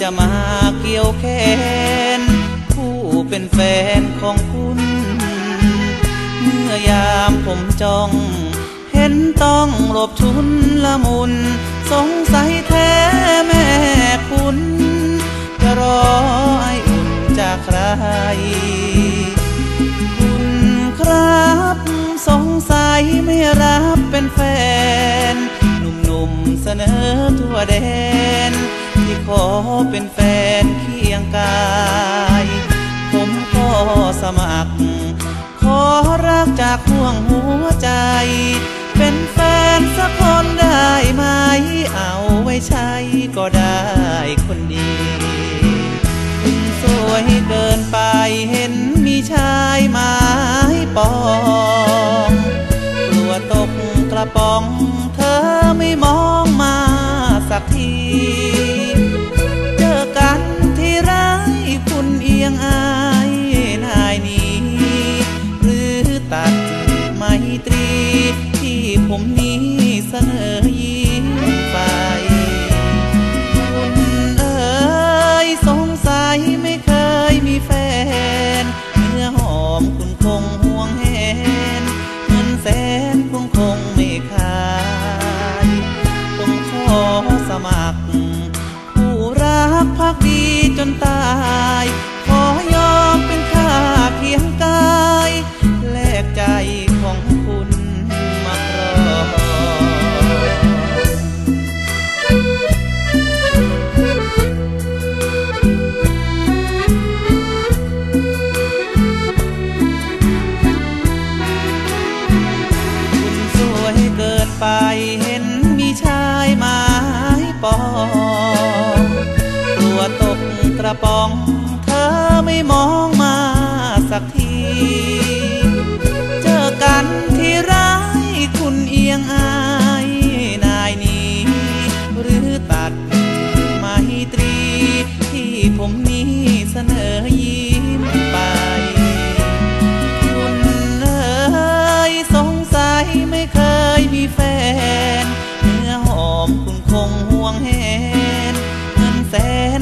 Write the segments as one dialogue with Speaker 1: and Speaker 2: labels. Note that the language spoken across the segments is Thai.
Speaker 1: จะมาเกี่ยวแขนผู้เป็นแฟนของคุณ เมื่อยามผมจ้อง เห็นต้องหลบชุนละมุน สงสัยแท้แม่คุณ จะรอไออุ่นจากใคร คุณครับ สงสัยไม่รับเป็นแฟน หนุ่มๆเสนอทั่วแดน อเป็นแฟนเคียงกาย ผมก็สมัคร ขอรักจากห่วงหัวใจ เป็นแฟนสักคนได้ไหม เอาไว้ใช้ก็ได้คนดีสวยเกินไปเห็นมีชายไม้ปองกลัวตกกระป๋อง พักดีจนตา ระป๋อง เธอไม่มองมาสักที เจอกันที่ไรคุณเอียงอายนายนี้ หรือตัดไมตรี ที่ผมนี้เสนอยิ้มไป คุณเอ๋ยสงสัยไม่เคยมีแฟน เนื้อหอมคุณคงห่วงแหนเงินแสน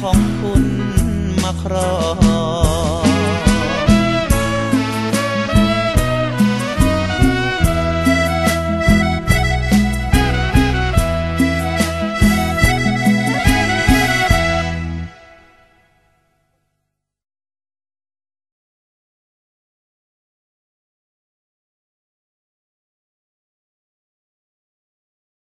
Speaker 1: ของคุณมาครอง